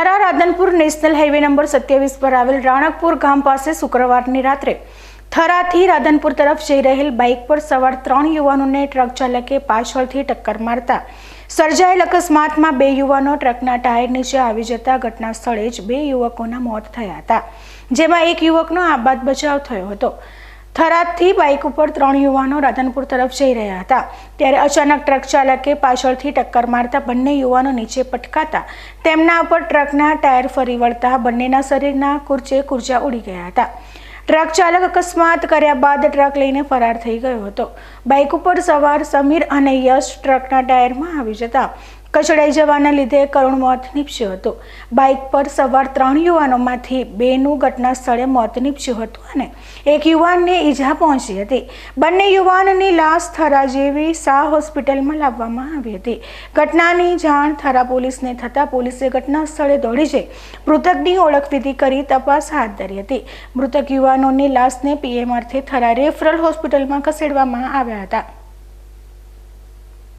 Thara Radhanpur national highway number સત્યાવીસ પર આવેલ રાણકપુર ગામ પાસે શુક્રવારની રાત્રે થરાથી રાધનપુર તરફ જઈ રહેલ બાઇક પર સવાર ત્રણ યુવાનોને ટ્રક ચાલકે પાછળથી ટક્કર મારતા સર્જાયેલ અકસ્માતમાં બે યુવાનો ટ્રકના ટાયર નીચે આવી જતા ઘટના સ્થળે જ બે યુવકોના મોત થયા હતા, જેમાં એક યુવકનો આબાદ બચાવ થયો હતો. થરાદથી બાઇક ઉપર ત્રણ યુવાનો રાધનપુર તરફ જઈ રહ્યા હતા. ત્યારે અચાનક ટ્રક ચાલકે પાછળથી ટક્કર મારતા બંને યુવાનો નીચે પટકાતા તેમના ઉપર ટ્રકના ટાયર ફરી વળતા બંનેના શરીરના કુરચે કુરચા ઉડી ગયા હતા. ટ્રક ચાલક અકસ્માત કર્યા બાદ ટ્રક લઈને ફરાર થઈ ગયો હતો. બાઇક ઉપર સવાર સમીર અને યશ ટ્રકના ટાયરમાં આવી જતા કચડાઈ જવાના લીધે કરુણ મોત નીપજ્યું હતું. બાઇક પર સવાર ત્રણ યુવાનોમાંથી બેનું ઘટના સ્થળે મોત નીપજ્યું હતું અને એક યુવાનને ઈજા પહોંચી હતી. બંને યુવાનની લાશ થરા જેવી શાહ હોસ્પિટલમાં લાવવામાં આવી હતી. ઘટનાની જાણ થરા પોલીસને થતાં પોલીસે ઘટના સ્થળે દોડી જઈ મૃતકની ઓળખવિધિ કરી તપાસ હાથ ધરી હતી. મૃતક યુવાનોની લાશને પીએમઆરથી થરા રેફરલ હોસ્પિટલમાં ખસેડવામાં આવ્યા હતા.